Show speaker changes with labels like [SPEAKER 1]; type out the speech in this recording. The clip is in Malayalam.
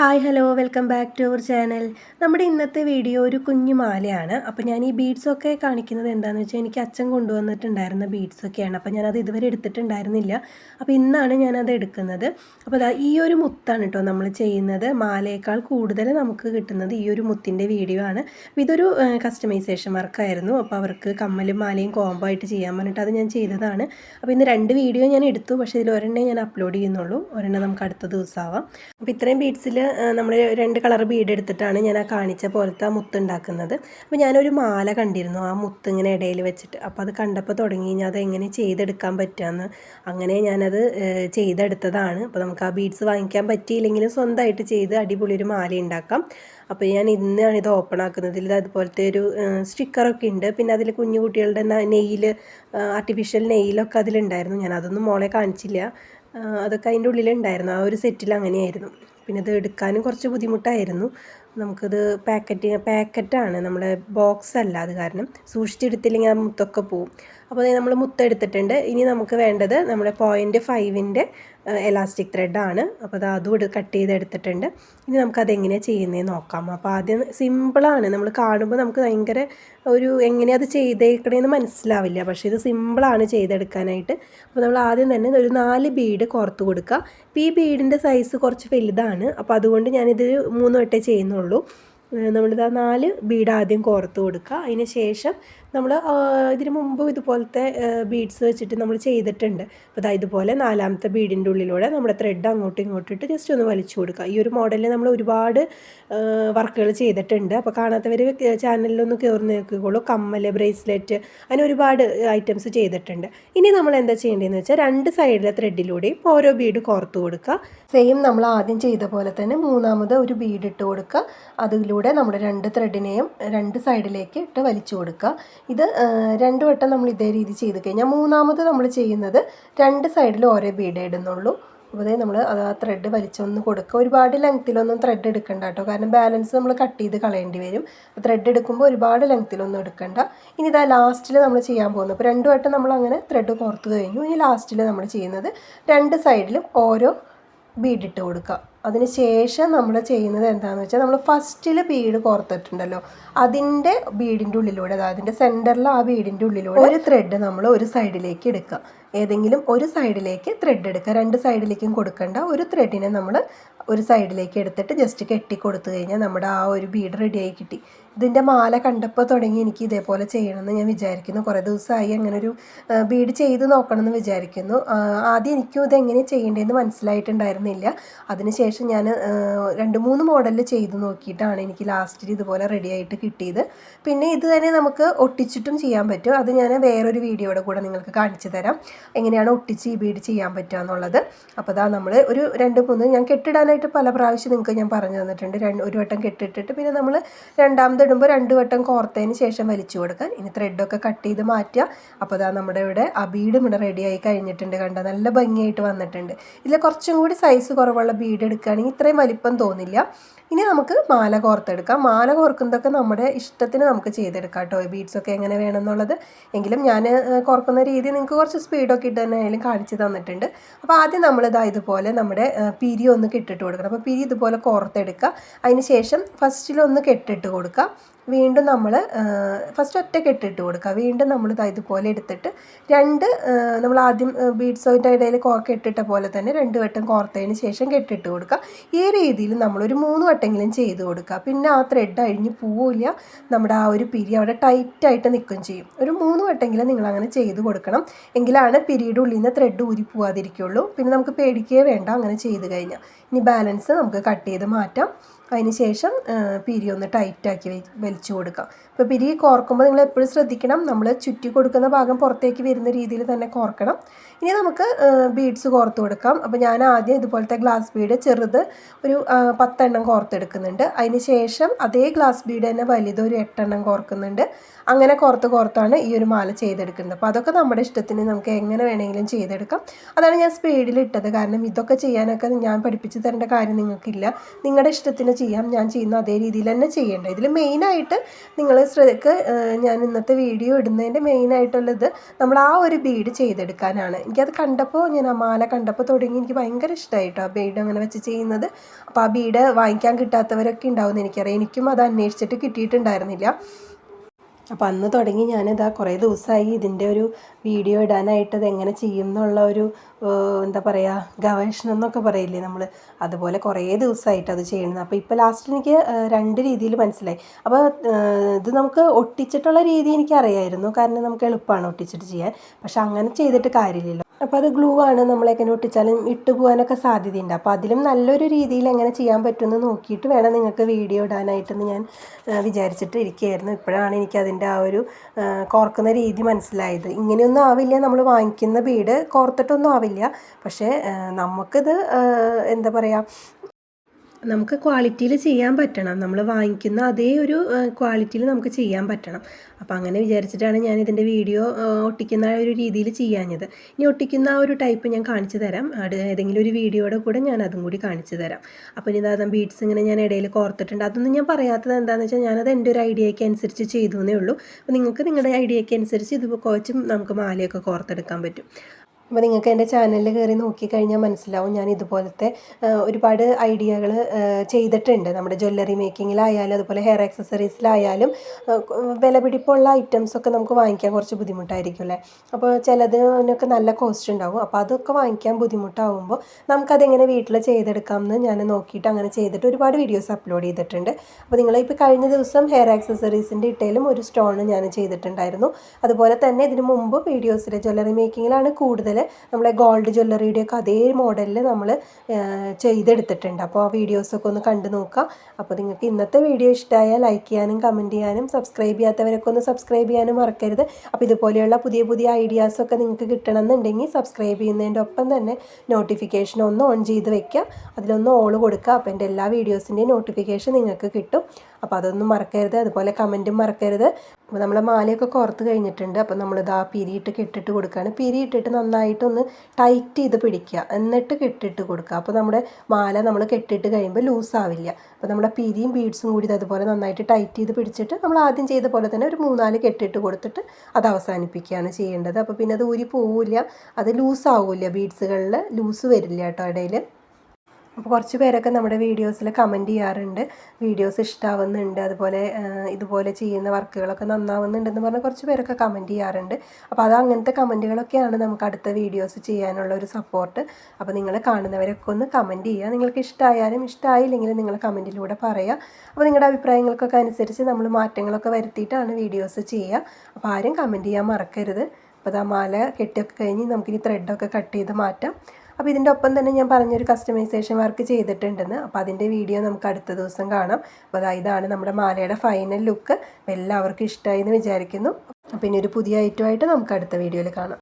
[SPEAKER 1] Hi hello welcome back to our channel. നമ്മുടെ ഇന്നത്തെ വീഡിയോ ഒരു കുഞ്ഞു മാലയാണ്. അപ്പോൾ ഞാൻ ഈ ബീഡ്സൊക്കെ കാണിക്കുന്നത് എന്താണെന്ന് വെച്ചാൽ എനിക്ക് അച്ഛൻ കൊണ്ടുവന്നിട്ടുണ്ടായിരുന്ന ബീഡ്സൊക്കെയാണ് അപ്പോൾ ഞാനത് ഇതുവരെ എടുത്തിട്ടുണ്ടായിരുന്നില്ല. അപ്പോൾ ഇന്നാണ് ഞാനത് എടുക്കുന്നത്. അപ്പോൾ അതാ ഈ ഒരു മുത്താണ് കേട്ടോ നമ്മൾ ചെയ്യുന്നത്. മാലയേക്കാൾ കൂടുതൽ നമുക്ക് കിട്ടുന്നത് ഈ ഒരു മുത്തിന്റെ വീഡിയോ ആണ്. ഇതൊരു കസ്റ്റമൈസേഷൻ വർക്കായിരുന്നു അപ്പോൾ അവർക്ക് കമ്മലും മാലയും കോംബോ ആയിട്ട് ചെയ്യാൻ പറഞ്ഞിട്ട് അത് ഞാൻ ചെയ്തതാണ്. അപ്പോൾ ഇന്ന് രണ്ട് വീഡിയോ ഞാൻ എടുത്തു. പക്ഷേ ഇതിൽ ഒരെണ്ണേ ഞാൻ അപ്ലോഡ് ചെയ്യുന്നുള്ളൂ. ഒരെണ്ണം നമുക്ക് അടുത്ത ദിവസമാവാം അപ്പോൾ ഇത്രയും ബീഡ്സിൽ നമ്മൾ രണ്ട് കളർ ബീഡ് എടുത്തിട്ടാണ് ഞാൻ ആ കാണിച്ച പോലത്തെ ആ മുത്ത് ഉണ്ടാക്കുന്നത്. അപ്പോൾ ഞാനൊരു മാല കണ്ടിരുന്നു ആ മുത്ത് ഇങ്ങനെ ഇടയിൽ വെച്ചിട്ട്. അപ്പോൾ അത് കണ്ടപ്പോൾ തുടങ്ങി കഴിഞ്ഞാൽ അതെങ്ങനെ ചെയ്തെടുക്കാൻ പറ്റുകയെന്ന് അങ്ങനെ ഞാനത് ചെയ്തെടുത്തതാണ്. അപ്പോൾ നമുക്ക് ആ ബീഡ്സ് വാങ്ങിക്കാൻ പറ്റിയില്ലെങ്കിലും സ്വന്തമായിട്ട് ചെയ്ത് അടിപൊളി ഒരു മാല ഉണ്ടാക്കാം. അപ്പോൾ ഞാൻ ഇന്നാണ് ഇത് ഓപ്പൺ ആക്കുന്നത്. ഇതിൽ അതുപോലത്തെ ഒരു സ്റ്റിക്കറൊക്കെ ഉണ്ട്. പിന്നെ അതിൽ കുഞ്ഞു കുട്ടികളുടെ നെയ്യിൽ ആർട്ടിഫിഷ്യൽ നെയ്യിലൊക്കെ അതിലുണ്ടായിരുന്നു. ഞാൻ അതൊന്നും മോളെ കാണിച്ചില്ല. അതൊക്കെ അതിന്റെ ഉള്ളിലുണ്ടായിരുന്നു. ആ ഒരു സെറ്റിൽ അങ്ങനെയായിരുന്നു. പിന്നെ ഇത് എടുക്കാനും കുറച്ച് ബുദ്ധിമുട്ടായിരുന്നു. നമുക്കിത് പാക്കറ്റ് പാക്കറ്റാണ്. നമ്മുടെ ബോക്സ് അല്ല അത് കാരണം. സൂക്ഷിച്ചെടുത്തില്ലെങ്കിൽ ആ മുത്തൊക്കെ പോവും. അപ്പോൾ നമ്മൾ മുത്തെടുത്തിട്ടുണ്ട്. ഇനി നമുക്ക് വേണ്ടത് നമ്മുടെ പോയിന്റ് ഫൈവിന്റെ എലാസ്റ്റിക് ത്രെഡാണ് അപ്പോൾ അത് അതും കട്ട് ചെയ്തെടുത്തിട്ടുണ്ട്. ഇനി നമുക്കത് എങ്ങനെയാണ് ചെയ്യുന്നതെന്ന് നോക്കാം. അപ്പോൾ ആദ്യം സിമ്പിളാണ് നമ്മൾ കാണുമ്പോൾ നമുക്ക് ഭയങ്കര ഒരു എങ്ങനെയാണ് അത് ചെയ്തേക്കണേന്ന് മനസ്സിലാവില്ല. പക്ഷേ ഇത് സിമ്പിളാണ് ചെയ്തെടുക്കാനായിട്ട്. അപ്പോൾ നമ്മൾ ആദ്യം തന്നെ ഒരു നാല് ബീഡ് കോർത്ത് കൊടുക്കുക. അപ്പോൾ ഈ ബീഡിന്റെ സൈസ് കുറച്ച് വലുതാണ്. അപ്പോൾ അതുകൊണ്ട് ഞാനിത് മൂന്ന് വട്ടേ ചെയ്യുന്നുള്ളൂ. നമ്മളിത് ആ നാല് ബീഡ് ആദ്യം കോർത്ത് കൊടുക്കുക അതിന് ശേഷം നമ്മൾ ഇതിന് മുമ്പ് ഇതുപോലത്തെ ബീഡ്സ് വെച്ചിട്ട് നമ്മൾ ചെയ്തിട്ടുണ്ട്. അപ്പോൾ അതായത് ഇതുപോലെ നാലാമത്തെ ബീഡിന്റെ ഉള്ളിലൂടെ നമ്മുടെ ത്രെഡ് അങ്ങോട്ടും ഇങ്ങോട്ടും ഇട്ട് ജസ്റ്റ് ഒന്ന് വലിച്ചു കൊടുക്കുക ഈ ഒരു മോഡലിൽ നമ്മൾ ഒരുപാട് വർക്കുകൾ ചെയ്തിട്ടുണ്ട്. അപ്പോൾ കാണാത്തവർ ചാനലിലൊന്ന് കയറി നോക്കിക്കോളൂ. കമ്മൽ ബ്രേസ്ലെറ്റ് അങ്ങനെ ഒരുപാട് ഐറ്റംസ് ചെയ്തിട്ടുണ്ട്. ഇനി നമ്മൾ എന്താ ചെയ്യേണ്ടതെന്ന് വെച്ചാൽ രണ്ട് സൈഡിലെ ത്രെഡിലൂടെയും ഓരോ ബീഡ് കോർത്ത് കൊടുക്കുക സെയിം നമ്മൾ ആദ്യം ചെയ്ത പോലെ തന്നെ മൂന്നാമത് ഒരു ബീഡ് ഇട്ട് കൊടുക്കുക അതിലൂടെ നമ്മുടെ രണ്ട് ത്രെഡിനെയും രണ്ട് സൈഡിലേക്ക് ഇട്ട് വലിച്ചു കൊടുക്കുക. ഇത് രണ്ട് വട്ടം നമ്മൾ ഇതേ രീതി ചെയ്ത് കഴിഞ്ഞാൽ മൂന്നാമത് നമ്മൾ ചെയ്യുന്നത് രണ്ട് സൈഡിൽ ഓരോ ബീഡ് ഇടുന്നുള്ളൂ. അപ്പോൾ നമ്മൾ അത് ആ ത്രെഡ് വലിച്ചൊന്ന് കൊടുക്കുക. ഒരുപാട് ലെങ്ത്തിലൊന്നും ത്രെഡ് എടുക്കണ്ട കേട്ടോ. കാരണം ബാലൻസ് നമ്മൾ കട്ട് ചെയ്ത് കളയേണ്ടി വരും. ത്രെഡ് എടുക്കുമ്പോൾ ഒരുപാട് ലെങ്ത്തിലൊന്നും എടുക്കണ്ട. ഇനി ഇതാ ലാസ്റ്റിൽ നമ്മൾ ചെയ്യാൻ പോകുന്നത്. അപ്പോൾ രണ്ട് വട്ടം നമ്മൾ അങ്ങനെ ത്രെഡ് കോർത്ത് കഴിഞ്ഞു. ഇനി ലാസ്റ്റിൽ നമ്മൾ ചെയ്യുന്നത് രണ്ട് സൈഡിലും ഓരോ ബീഡിട്ട് കൊടുക്കുക. അതിന് ശേഷം നമ്മൾ ചെയ്യുന്നത് എന്താണെന്ന് വെച്ചാൽ നമ്മൾ ഫസ്റ്റിൽ ബീഡ് കോർത്തിട്ടുണ്ടല്ലോ. അതിന്റെ ബീഡിന്റെ ഉള്ളിലൂടെ അതായത് അതിന്റെ സെന്ററിൽ ആ ബീഡിന്റെ ഉള്ളിലൂടെ ഒരു ത്രെഡ് നമ്മൾ ഒരു സൈഡിലേക്ക് എടുക്കുക. ഏതെങ്കിലും ഒരു സൈഡിലേക്ക് ത്രെഡ് എടുക്കുക. രണ്ട് സൈഡിലേക്കും കൊടുക്കേണ്ട. ഒരു ത്രെഡിനെ നമ്മൾ ഒരു സൈഡിലേക്ക് എടുത്തിട്ട് ജസ്റ്റ് കെട്ടി കൊടുത്തു കഴിഞ്ഞാൽ നമ്മുടെ ആ ഒരു ബീഡ് റെഡിയായി കിട്ടി. ഇതിന്റെ മാല കണ്ടപ്പോൾ തുടങ്ങി എനിക്ക് ഇതേപോലെ ചെയ്യണമെന്ന് ഞാൻ വിചാരിക്കുന്നു. കുറേ ദിവസമായി അങ്ങനെ ഒരു ബീഡ് ചെയ്ത് നോക്കണമെന്ന് വിചാരിക്കുന്നു. ആദ്യം എനിക്കും ഇത് എങ്ങനെ ചെയ്യേണ്ടതെന്ന് മനസ്സിലായിട്ടുണ്ടായിരുന്നില്ല. അതിനുശേഷം ഞാൻ രണ്ട് മൂന്ന് മോഡലിൽ ചെയ്ത് നോക്കിയിട്ടാണ് എനിക്ക് ലാസ്റ്റിൽ ഇതുപോലെ റെഡിയായിട്ട് കിട്ടിയത്. പിന്നെ ഇത് തന്നെ നമുക്ക് ഒട്ടിച്ചിട്ടും ചെയ്യാൻ പറ്റും. അത് ഞാൻ വേറൊരു വീഡിയോയുടെ കൂടെ നിങ്ങൾക്ക് കാണിച്ചു തരാം. എങ്ങനെയാണ് ഒട്ടിച്ച് ഈ ബീഡ് ചെയ്യാൻ പറ്റുക എന്നുള്ളത്. അപ്പോൾ അതാ നമ്മൾ ഒരു രണ്ട് മൂന്ന് ഞാൻ കെട്ടിടാനായിട്ട് പല പ്രാവശ്യം നിങ്ങൾക്ക് ഞാൻ പറഞ്ഞു തന്നിട്ടുണ്ട്. രണ്ട് ഒരു വട്ടം കെട്ടിട്ടിട്ട് പിന്നെ നമ്മൾ രണ്ടാമത് ഇടുമ്പോൾ രണ്ട് വട്ടം കോർത്തതിന് ശേഷം വലിച്ചു കൊടുക്കാൻ. ഇനി ത്രെഡൊക്കെ കട്ട് ചെയ്ത് മാറ്റുക. അപ്പോൾ അതാ നമ്മുടെ ഇവിടെ ആ ബീഡും ഇവിടെ റെഡിയായി കഴിഞ്ഞിട്ടുണ്ട് കണ്ട? നല്ല ഭംഗിയായിട്ട് വന്നിട്ടുണ്ട്. ഇതിൽ കുറച്ചും കൂടി സൈസ് കുറവുള്ള ബീഡ് എടുക്കുകയാണെങ്കിൽ ഇത്രയും വലിപ്പം തോന്നില്ല. ഇനി നമുക്ക് മാല കോർത്തെടുക്കാം. മാല കോർക്കുന്നതൊക്കെ നമ്മുടെ ഇഷ്ടത്തിന് നമുക്ക് ചെയ്തെടുക്കാം കേട്ടോ. ബീഡ്സൊക്കെ എങ്ങനെ വേണമെന്നുള്ളത് എങ്കിലും ഞാൻ കോർക്കുന്ന രീതി നിങ്ങൾക്ക് കുറച്ച് സ്പീഡൊക്കെ ഇട്ട് തന്നെ ആയാലും കാണിച്ച് തന്നിട്ടുണ്ട്. അപ്പോൾ ആദ്യം നമ്മളിതാ ഇതുപോലെ നമ്മുടെ പിരി ഒന്ന് കെട്ടിട്ട് കൊടുക്കണം. അപ്പോൾ പിരി ഇതുപോലെ കോർത്തെടുക്കുക. അതിന് ശേഷം ഫസ്റ്റിലൊന്ന് കെട്ടിട്ട് കൊടുക്കുക. വീണ്ടും നമ്മൾ ഫസ്റ്റ് ഒറ്റ ഇട്ടിട്ട് കൊടുക്കുക. വീണ്ടും നമ്മൾ ഇതുപോലെ എടുത്തിട്ട് രണ്ട് നമ്മൾ ആദ്യം ബീഡ്സിന്റെ ഇടയിൽ കെട്ടിട്ട പോലെ തന്നെ രണ്ട് വട്ടം കോർത്തതിന് ശേഷം കെട്ടിട്ട് കൊടുക്കുക. ഈ രീതിയിൽ നമ്മളൊരു മൂന്ന് വട്ടെങ്കിലും ചെയ്ത് കൊടുക്കുക. പിന്നെ ആ ത്രെഡ് അഴിഞ്ഞ് പോവില്ല. നമ്മുടെ ആ ഒരു പിരി അവിടെ ടൈറ്റായിട്ട് നിൽക്കുകയും ചെയ്യും. ഒരു മൂന്ന് വട്ടെങ്കിലും നിങ്ങൾ അങ്ങനെ ചെയ്ത് കൊടുക്കണം. എങ്കിലാണ് പിരിയുടെ ഉള്ളിൽ നിന്ന് ത്രെഡ് ഊരി പോവാതിരിക്കുള്ളൂ പിന്നെ നമുക്ക് പേടിക്കുകയേ വേണ്ട അങ്ങനെ ചെയ്ത് കഴിഞ്ഞാൽ. ഇനി ബാലൻസ് നമുക്ക് കട്ട് ചെയ്ത് മാറ്റാം. അതിന് ശേഷം പിരി ഒന്ന് ടൈറ്റാക്കി വലിച്ചു കൊടുക്കാം. ഇപ്പോൾ പിരികി കോർക്കുമ്പോൾ നിങ്ങൾ എപ്പോഴും ശ്രദ്ധിക്കണം. നമ്മൾ ചുറ്റി കൊടുക്കുന്ന ഭാഗം പുറത്തേക്ക് വരുന്ന രീതിയിൽ തന്നെ കോർക്കണം. ഇനി നമുക്ക് ബീഡ്സ് കോർത്ത് കൊടുക്കാം. അപ്പോൾ ഞാൻ ആദ്യം ഇതുപോലത്തെ ഗ്ലാസ് ബീഡ് ചെറുത് ഒരു പത്തെണ്ണം കോർത്തെടുക്കുന്നുണ്ട്. അതിന് ശേഷം അതേ ഗ്ലാസ് ബീഡ് തന്നെ വലുത് ഒരു എട്ടെണ്ണം കോർക്കുന്നുണ്ട്. അങ്ങനെ കോർത്ത് കോർത്താണ് ഈ ഒരു മാല ചെയ്തെടുക്കുന്നത്. അപ്പോൾ അതൊക്കെ നമ്മുടെ ഇഷ്ടത്തിന് നമുക്ക് എങ്ങനെ വേണമെങ്കിലും ചെയ്തെടുക്കാം. അതാണ് ഞാൻ സ്പീഡിൽ ഇട്ടത്. കാരണം ഇതൊക്കെ ചെയ്യാനൊക്കെ ഞാൻ പഠിപ്പിച്ച് തരേണ്ട കാര്യം നിങ്ങൾക്കില്ല. നിങ്ങളുടെ ഇഷ്ടത്തിന് ചെയ്യാം. ഞാൻ ചെയ്യുന്ന അതേ രീതിയിൽ തന്നെ ചെയ്യേണ്ടത് ഇതിൽ മെയിനായിട്ട് നിങ്ങൾ ശ്രദ്ധക്ക് ഞാൻ ഇന്നത്തെ വീഡിയോ ഇടുന്നതിന്റെ മെയിനായിട്ടുള്ളത് നമ്മൾ ആ ഒരു ബീഡ് ചെയ്തെടുക്കാനാണ്. എനിക്കത് കണ്ടപ്പോൾ ഞാൻ ആ മാല കണ്ടപ്പോൾ തുടങ്ങി. എനിക്ക് ഭയങ്കര ഇഷ്ടമായിട്ടോ ആ ബീഡ് അങ്ങനെ വെച്ച് ചെയ്യുന്നത്. അപ്പോൾ ആ ബീഡ് വാങ്ങിക്കാൻ കിട്ടാത്തവരൊക്കെ ഉണ്ടാവും എനിക്കറിയാം. എനിക്കും അത് അന്വേഷിച്ചിട്ട് കിട്ടിയിട്ടുണ്ടായിരുന്നില്ല. അപ്പോൾ അന്ന് തുടങ്ങി ഞാനിതാ കുറേ ദിവസമായി ഇതിന്റെ ഒരു വീഡിയോ ഇടാനായിട്ട് ഇത് എങ്ങനെ ചെയ്യും എന്നുള്ള ഒരു എന്താ പറയുക ഗവേഷണം എന്നൊക്കെ പറയില്ലേ നമ്മൾ അതുപോലെ കുറേ ദിവസമായിട്ട് അത് ചെയ്യുന്നത്. അപ്പോൾ ഇപ്പോൾ ലാസ്റ്റ് എനിക്ക് രണ്ട് രീതിയിൽ മനസ്സിലായി. അപ്പോൾ ഇത് നമുക്ക് ഒട്ടിച്ചിട്ടുള്ള രീതി എനിക്ക് അറിയായിരുന്നു കാരണം നമുക്ക് എളുപ്പമാണ് ഒട്ടിച്ചിട്ട് ചെയ്യാൻ. പക്ഷെ അങ്ങനെ ചെയ്തിട്ട് കാര്യമില്ലല്ലോ. അപ്പോൾ അത് ഗ്ലൂ ആണ് നമ്മളെങ്ങനെ ഒട്ടിച്ചാലും ഇട്ട് പോകാനൊക്കെ സാധ്യതയുണ്ട്. അപ്പോൾ അതിലും നല്ലൊരു രീതിയിൽ എങ്ങനെ ചെയ്യാൻ പറ്റുമെന്ന് നോക്കിയിട്ട് വേണം നിങ്ങൾക്ക് വീഡിയോ ഇടാനായിട്ടെന്ന് ഞാൻ വിചാരിച്ചിട്ട് ഇരിക്കുകയായിരുന്നു. ഇപ്പോഴാണ് എനിക്ക് അതിന്റെ ആ ഒരു കോർക്കുന്ന രീതി മനസ്സിലായത്. ഇങ്ങനെയൊന്നും ആവില്ല നമ്മൾ വാങ്ങിക്കുന്ന ബീഡ് കോർത്തിട്ടൊന്നും ആവില്ല. പക്ഷേ നമുക്കിത് എന്താ പറയുക നമുക്ക് ക്വാളിറ്റിയിൽ ചെയ്യാൻ പറ്റണം. നമ്മൾ വാങ്ങിക്കുന്ന അതേ ഒരു ക്വാളിറ്റിയിൽ നമുക്ക് ചെയ്യാൻ പറ്റണം. അപ്പോൾ അങ്ങനെ വിചാരിച്ചിട്ടാണ് ഞാൻ ഇതിന്റെ വീഡിയോ ഒട്ടിക്കുന്ന ഒരു രീതിയിൽ ചെയ്യാഞ്ഞത്. ഇനി ഒട്ടിക്കുന്ന ആ ഒരു ടൈപ്പ് ഞാൻ കാണിച്ചു തരാം. അത് ഏതെങ്കിലും ഒരു വീഡിയോയുടെ കൂടെ ഞാൻ അതും കൂടി കാണിച്ചു തരാം. അപ്പോൾ ഇനി അതാ ബീഡ്സ് ഇങ്ങനെ ഞാൻ ഇടയിൽ കോർത്തിട്ടുണ്ട്. അതൊന്നും ഞാൻ പറയാത്തത് എന്താണെന്ന് വെച്ചാൽ ഞാനത് എന്റെ ഒരു ഐഡിയയ്ക്ക് അനുസരിച്ച് ചെയ്തു എന്നേ ഉള്ളൂ. അപ്പോൾ നിങ്ങൾക്ക് നിങ്ങളുടെ ഐഡിയയ്ക്ക് അനുസരിച്ച് ഇത് കുറച്ചും നമുക്ക് മാലയൊക്കെ കോർത്തെടുക്കാൻ പറ്റും. അപ്പോൾ നിങ്ങൾക്ക് എന്റെ ചാനലിൽ കയറി നോക്കിക്കഴിഞ്ഞാൽ മനസ്സിലാവും ഞാൻ ഇതുപോലത്തെ ഒരുപാട് ഐഡിയകൾ ചെയ്തിട്ടുണ്ട്. നമ്മുടെ ജ്വല്ലറി മേക്കിങ്ങിലായാലും അതുപോലെ ഹെയർ ആക്സസറീസിലായാലും വിലപിടിപ്പുള്ള ഐറ്റംസൊക്കെ നമുക്ക് വാങ്ങിക്കാൻ കുറച്ച് ബുദ്ധിമുട്ടായിരിക്കും അല്ലേ? അപ്പോൾ ചിലതിനൊക്കെ നല്ല കോസ്റ്റ് ഉണ്ടാവും. അപ്പോൾ അതൊക്കെ വാങ്ങിക്കാൻ ബുദ്ധിമുട്ടാവുമ്പോൾ നമുക്കതെങ്ങനെ വീട്ടിൽ ചെയ്തെടുക്കാം എന്ന് ഞാൻ നോക്കിയിട്ട് അങ്ങനെ ചെയ്തിട്ട് ഒരുപാട് വീഡിയോസ് അപ്ലോഡ് ചെയ്തിട്ടുണ്ട്. അപ്പോൾ നിങ്ങൾ ഇപ്പോൾ കഴിഞ്ഞ ദിവസം ഹെയർ ആക്സസറീസിന്റെ ഇട്ടയിലും ഒരു സ്റ്റോൺ ഞാൻ ചെയ്തിട്ടുണ്ടായിരുന്നു. അതുപോലെ തന്നെ ഇതിനു മുമ്പ് വീഡിയോസിലെ ജ്വല്ലറി മേക്കിങ്ങിലാണ് കൂടുതൽ നമ്മളെ ഗോൾഡ് ജ്വല്ലറിയുടെയൊക്കെ അതേ മോഡലിൽ നമ്മൾ ചെയ്തെടുത്തിട്ടുണ്ട്. അപ്പോൾ ആ വീഡിയോസൊക്കെ ഒന്ന് കണ്ടു നോക്കാം. അപ്പോൾ നിങ്ങൾക്ക് ഇന്നത്തെ വീഡിയോ ഇഷ്ടമായാൽ ലൈക്ക് ചെയ്യാനും കമന്റ് ചെയ്യാനും സബ്സ്ക്രൈബ് ചെയ്യാത്തവരൊക്കെ ഒന്ന് സബ്സ്ക്രൈബ് ചെയ്യാനും മറക്കരുത്. അപ്പോൾ ഇതുപോലെയുള്ള പുതിയ പുതിയ ഐഡിയാസൊക്കെ നിങ്ങൾക്ക് കിട്ടണമെന്നുണ്ടെങ്കിൽ സബ്സ്ക്രൈബ് ചെയ്യുന്നതിന്റെ ഒപ്പം തന്നെ നോട്ടിഫിക്കേഷൻ ഒന്ന് ഓൺ ചെയ്ത് വെക്കുക അതിലൊന്ന് ഓൾ കൊടുക്കുക അപ്പോൾ എന്റെ എല്ലാ വീഡിയോസിന്റെയും നോട്ടിഫിക്കേഷൻ നിങ്ങൾക്ക് കിട്ടും. അപ്പോൾ അതൊന്നും മറക്കരുത്. അതുപോലെ കമന്റും മറക്കരുത്. അപ്പോൾ നമ്മൾ മാലയൊക്കെ കോർത്ത് കഴിഞ്ഞിട്ടുണ്ട്. അപ്പോൾ നമ്മളിത് പിരിയിട്ട് കെട്ടിട്ട് കൊടുക്കുകയാണ് പിരിയിട്ടിട്ട് നന്നായിട്ടൊന്ന് ടൈറ്റ് ചെയ്ത് പിടിക്കുക. എന്നിട്ട് കെട്ടിട്ട് കൊടുക്കുക. അപ്പോൾ നമ്മുടെ മാല നമ്മൾ കെട്ടിട്ട് കഴിയുമ്പോൾ ലൂസാവില്ല. അപ്പോൾ നമ്മുടെ പിരിയും ബീഡ്സും കൂടി അതുപോലെ നന്നായിട്ട് ടൈറ്റ് ചെയ്ത് പിടിച്ചിട്ട് നമ്മൾ ആദ്യം ചെയ്ത പോലെ തന്നെ ഒരു മൂന്നാൽ കെട്ടിട്ട് കൊടുത്തിട്ട് അത് അവസാനിപ്പിക്കുകയാണ് ചെയ്യേണ്ടത്. അപ്പോൾ പിന്നെ അത് ഊരി പോവില്ല അത് ലൂസാവില്ല ബീഡ്സുകളിൽ ലൂസ് വരില്ല കേട്ടോ ഇടയിൽ അപ്പോൾ കുറച്ച് പേരൊക്കെ നമ്മുടെ വീഡിയോസിൽ കമന്റ് ചെയ്യാറുണ്ട്. വീഡിയോസ് ഇഷ്ടമാവുന്നുണ്ട് അതുപോലെ ഇതുപോലെ ചെയ്യുന്ന വർക്കുകളൊക്കെ നന്നാവുന്നുണ്ടെന്ന് പറഞ്ഞാൽ കുറച്ച് പേരൊക്കെ കമന്റ് ചെയ്യാറുണ്ട്. അപ്പോൾ അത് അങ്ങനത്തെ കമന്റുകളൊക്കെയാണ് നമുക്ക് അടുത്ത വീഡിയോസ് ചെയ്യാനുള്ള ഒരു സപ്പോർട്ട് അപ്പോൾ നിങ്ങൾ കാണുന്നവരൊക്കെ ഒന്ന് കമന്റ് ചെയ്യുക. നിങ്ങൾക്ക് ഇഷ്ടമായാലും ഇഷ്ടമായില്ലെങ്കിലും നിങ്ങൾ കമന്റിലൂടെ പറയുക അപ്പോൾ നിങ്ങളുടെ അഭിപ്രായങ്ങൾക്കൊക്കെ അനുസരിച്ച് നമ്മൾ മാറ്റങ്ങളൊക്കെ വരുത്തിയിട്ടാണ് വീഡിയോസ് ചെയ്യുക. അപ്പോൾ ആരും കമന്റ് ചെയ്യാൻ മറക്കരുത്. അപ്പോൾ ആ മാല കെട്ടിയൊക്കെ കഴിഞ്ഞ് നമുക്കിനി ത്രെഡൊക്കെ കട്ട് ചെയ്ത് മാറ്റാം. അപ്പോൾ ഇതിന്റെ ഒപ്പം തന്നെ ഞാൻ പറഞ്ഞൊരു കസ്റ്റമൈസേഷൻ വർക്ക് ചെയ്തിട്ടുണ്ടെന്ന്. അപ്പോൾ അതിന്റെ വീഡിയോ നമുക്ക് അടുത്ത ദിവസം കാണാം. അപ്പോൾ ഇതാണ് നമ്മുടെ മാലയുടെ ഫൈനൽ ലുക്ക് എല്ലാവർക്കും ഇഷ്ടമായി എന്ന് വിചാരിക്കുന്നു. അപ്പോൾ ഇനി ഒരു പുതിയ ഐറ്റമായിട്ട് നമുക്ക് അടുത്ത വീഡിയോയിൽ കാണാം.